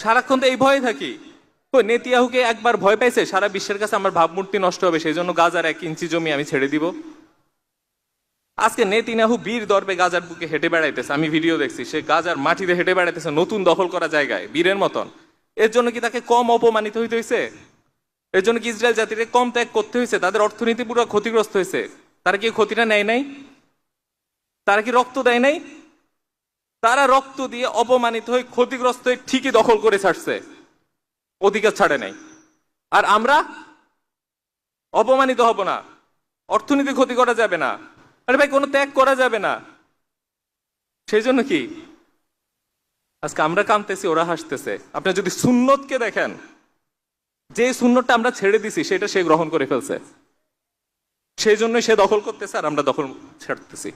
সারাক্ষণ তো এই ভয়ে থাকি। কই, নেতিয়াহুকে একবার ভয় পাইছে? সারা বিশ্বের কাছে আমার ভাবমূর্তি নষ্ট হবে সেই জন্য গাজার এক ইঞ্চি জমি আমি ছেড়ে দিব। আজকে নেতিনাহু বীর দর্বে গাজার বুকে হেঁটে বেড়াইতেছে। আমি ভিডিও দেখছি, সে গাজার মাটিতে হেঁটে বেড়াইতেছে নতুন দখল করা জায়গায়, বীরের মতন। এর জন্য কি তাকে কম অপমানিত হইতে হয়েছে এর জন্য কি ইসরায়েল জাতিকে কম ত্যাগ করতে হয়েছে তাদের অর্থনীতি পুরো ক্ষতিগ্রস্ত হয়েছে তারা কি ক্ষতিটা নেয় নাই? তারা কি রক্ত দেয় নাই? তারা রক্ত দিয়ে অপমানিত হয়ে ক্ষতিগ্রস্ত হয়ে ঠিকই দখল করে ছাড়ছে। অধিকার ছাড়ে নাই। আর আমরা অপমানিত হব না। অর্থনীতি ক্ষতি করা যাবে না। আরে ভাই, কোনো ত্যাগ করা যাবে না। সেই জন্য কি? আজকে আমরা কামতেছি ওরা হাসতেছে। আপনি যদি সুন্নতকে দেখেন, যে সুন্নতটা আমরা ছেড়ে দিছি, সেটা সে গ্রহণ করে ফেলছে। সেই জন্যই সে দখল করতেছে, আর আমরা দখল ছাড়তেছি।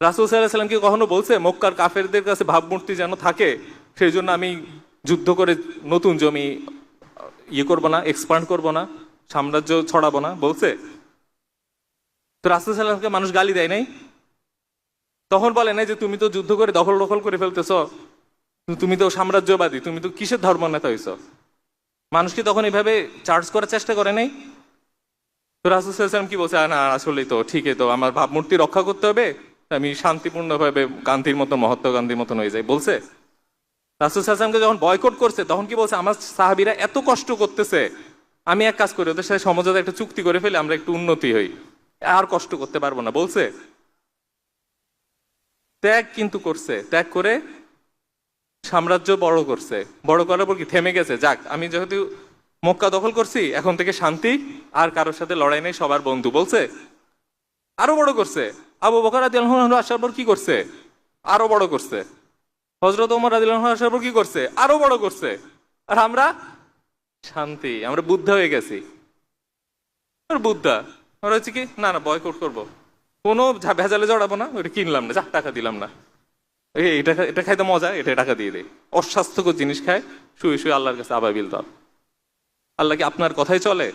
রাসুল সাল্লাহ কি কখনো বলছে, মক্কার কাফেরদের কাছে ভাবমূর্তি যেন থাকে সেই জন্য আমি যুদ্ধ করে নতুন জমি ইয়ে করব না এক্সপান্ড করব না, সাম্রাজ্য ছড়াবো না, বলছে। তো রাসুল সাল্লামকে মানুষ গালি দেয় নাই? তখন বলে নাই যে, তুমি তো যুদ্ধ করে দখল দখল করে ফেলতেছ, তুমি তো সাম্রাজ্যবাদী, তুমি তো কিসের ধর্ম নেতা হইছ? মানুষ কি তখন এভাবে চার্জ করার চেষ্টা করে নাই? তো রাসুল সাল্লাম কি বলছে না, আসলেই তো, ঠিকই তো, আমার ভাবমূর্তি রক্ষা করতে হবে আমি শান্তিপূর্ণভাবে গান্ধীর মতো, মহাত্মা গান্ধীর মতন হয়ে যাই। বলছে, রাসুল সাল্লামকে যখন বয়কট করছে, তখন কি বলছে, আমার সাহাবিরা এত কষ্ট করতেছে, আমি এক কাজ করি, ওদের সাথে সমঝোতা একটা চুক্তি করে ফেলে আমরা একটু উন্নতি হই। আর কষ্ট করতে পারব না। বলছে, ত্যাগ কিন্তু করছে। ত্যাগ করে সাম্রাজ্য বড় করছে। বড় করার পর কি থেমে গেছে? যাক, আমি যেহেতু মক্কা দখল করছি, এখন থেকে শান্তি, আর কারোর সাথে লড়াই নেই, সবার বন্ধু। বলছে আরও বড় করছে। আবু বকর আদিল্লাহ আসার পর কি করছে? আরও বড় করছে। হজরত ওমর আদিল্লাহ আসার পর কি করছে? আরও বড় করছে। আর আমরা শান্তি, আমরা বুদ্ধ হয়ে গেছি। বুদ্ধা। আমরা হচ্ছে কি, না না বয়কট করব। কোনো ভেজালে জড়াবো না ওটা কিনলাম না, যা, টাকা দিলাম না। এই এটা এটা খাইতে মজা, এটা টাকা দিয়ে দেয় অস্বাস্থ্যকর জিনিস খায়, শুয়ে শুয়ে আল্লাহর কাছে আবার বিল আল্লাহ কি আপনার কথাই চলে?